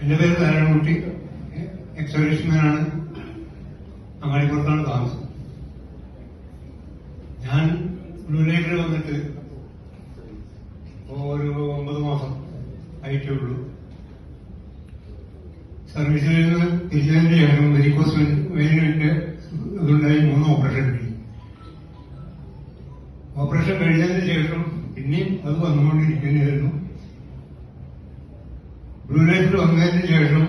എന്റെ പേര് നാരായണകുട്ടി എക്സർവീസ്മാനാണ് അങ്ങാടിപ്പുറത്താണ് താമസം. ഞാൻ ബ്ലൂലൈറ്റിൽ വന്നിട്ട് ഒരു ഒമ്പത് മാസം ആയിട്ടേ ഉള്ളൂ. സർവീസിൽ നിന്ന് തിരിച്ചതിന് ശേഷം വെരിക്കോസ് വെയിനിന്റെ ഇതുണ്ടായി മൂന്ന് ഓപ്പറേഷൻ കഴിഞ്ഞു ഓപ്പറേഷൻ കഴിഞ്ഞതിന് ശേഷം പിന്നെയും അത് വന്നുകൊണ്ടിരിക്കുകയായിരുന്നു വന്നതിന് ശേഷം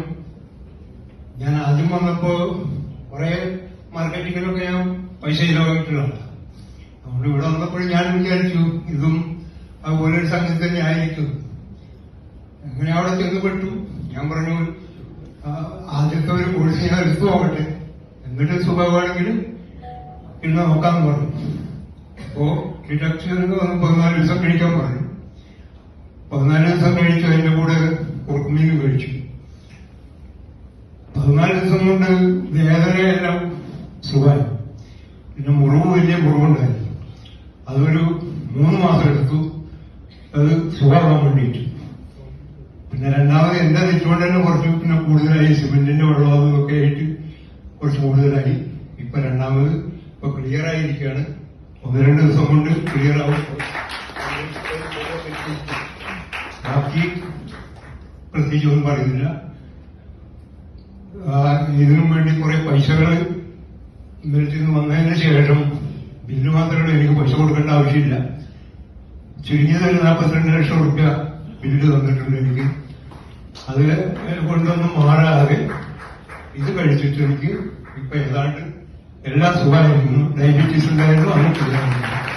ഞാൻ ആദ്യം വന്നപ്പോ കുറെ മാർക്കറ്റിങ്ങിലൊക്കെ ഞാൻ പൈസ ചിലവാക്കിയിട്ടുണ്ട്. അതുകൊണ്ട് ഇവിടെ വന്നപ്പോൾ ഞാൻ വിചാരിച്ചു ഇതും അതുപോലെ ഒരു സംഗതി തന്നെ ആയിരിക്കും. അങ്ങനെ അവിടെ ചെന്നപ്പെട്ടു. ഞാൻ പറഞ്ഞു ആദ്യത്തെ ഒരു കോഴ്സ് ഞാൻ എടുത്തു നോക്കട്ടെ. എന്നിട്ട് സുഖമാണെങ്കിൽ പിന്നെ നോക്കാൻ പറഞ്ഞു. അപ്പോ ഡിഡക്ഷൻ പതിനാല് ദിവസം കഴിക്കാൻ പറഞ്ഞു. ദിവസം കൊണ്ട് വേദനയെല്ലാം സുഖമായി. പിന്നെ മുറിവ് വലിയ മുറിവുണ്ടായി അതൊരു മൂന്ന് മാസം എടുത്തു. അത് സുഖമാകാൻ വേണ്ടിയിട്ട്. പിന്നെ രണ്ടാമത് എന്റെ നെറ്റുകൊണ്ട് തന്നെ കുറച്ച് പിന്നെ കൂടുതലായി സിമെന്റിന്റെ വെള്ളം അതൊക്കെ ആയിട്ട് കുറച്ച് കൂടുതലായി. ഇപ്പൊ രണ്ടാമത് ഇപ്പൊ ക്ലിയർ ആയിരിക്കുകയാണ് ഒന്ന് രണ്ട് ദിവസം കൊണ്ട് ക്ലിയർ ആവും. ബാക്കി പ്രത്യേകിച്ചൊന്നും പറയുന്നില്ല. ഇതിനും വേണ്ടി കുറെ പൈസകൾ ഇന്നലത്തെ നിന്ന് വന്നതിന് ശേഷം ബില്ല് മാത്രമേ എനിക്ക് പൈസ കൊടുക്കേണ്ട ആവശ്യമില്ല. ചുരുങ്ങിയത് ഒരു നാൽപ്പത്തിരണ്ട് ലക്ഷം റുപ്യ ബില്ല് തന്നിട്ടുണ്ട് എനിക്ക്. അത് കൊണ്ടൊന്നും മാറാതെ ഇത് കഴിച്ചിട്ട് എനിക്ക് ഇപ്പൊ ഏതാണ്ട് എല്ലാ സുഖമായിരുന്നു ഡയബറ്റീസ് ഉണ്ടായിരുന്നു അങ്ങനെ ചെയ്യാറുണ്ട്